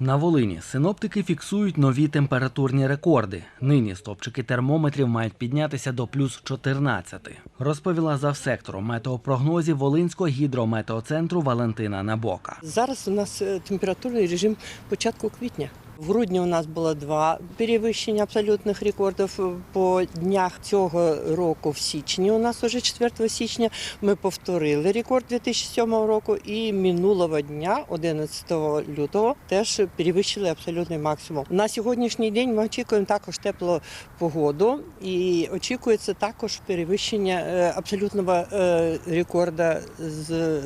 На Волині синоптики фіксують нові температурні рекорди. Нині стопчики термометрів мають піднятися до плюс 14. Розповіла завсектором метеопрогнозів Волинського гідрометеоцентру Валентина Набока. Зараз у нас е, температурний режим початку квітня. В грудні у нас було два перевищення абсолютних рекордів по днях цього року. В січні у нас уже 4 січня ми повторили рекорд 2007 року і минулого дня, 11 лютого, теж перевищили абсолютний максимум. На сьогоднішній день ми очікуємо також теплу погоду і очікується також перевищення е, абсолютного е, рекорда з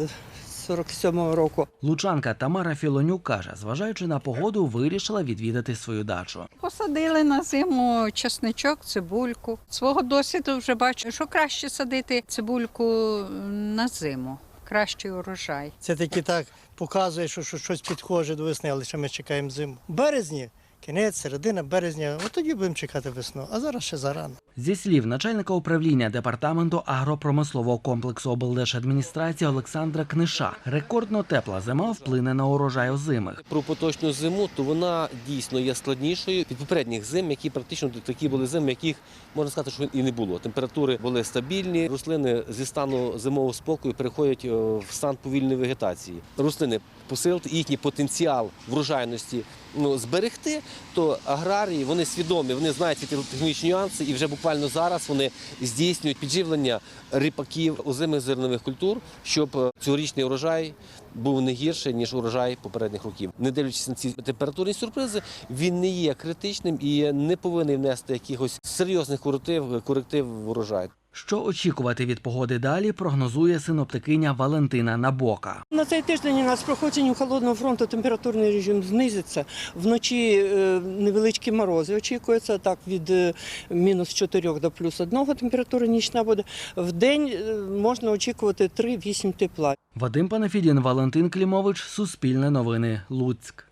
47 року. Лучанка Тамара Філонюк каже, зважаючи на погоду, вирішила відвідати свою дачу. Посадили на зиму чесничок, цибульку. Свого досвіду вже бачу, що краще садити цибульку на зиму. Кращий урожай. Це таки так показує, що, що щось підхоже до весни, але ще ми чекаємо зиму. Березні, кінець, середина березня, от тоді будемо чекати весну, а зараз ще зарано. Зі слів начальника управління департаменту агропромислового комплексу облдержадміністрації Олександра Книша, рекордно тепла зима вплине на урожай озимих. Про поточну зиму, то вона дійсно є складнішою від попередніх зим, які практично такі були зими, яких можна сказати, що і не було. Температури були стабільні. Рослини зі стану зимового спокою переходять е, в стан повільної вегетації. Рослини посилити їхній потенціал врожайності ну, зберегти, то аграрії вони свідомі, вони знають ці технічні нюанси, і вже буквально зараз вони здійснюють підживлення ріпаків озимих зернових культур, щоб е, цьогорічний урожай був не гірший, ніж урожай попередніх років. Не дивлячись на ці температурні сюрпризи, він не є критичним і не повинен внести якихось серйозних коректив, коректив в урожай. Що очікувати від погоди далі, прогнозує синоптикиня Валентина Набока. На цей тиждень у нас проходженням холодного фронту температурний режим знизиться. Вночі е, невеличкі морози очікуються, так від е, мінус 4 до плюс 1 температура нічна буде. В день е, можна очікувати 3-8 тепла. Вадим Панафідін, Валентин Клімович, Суспільне новини, Луцьк.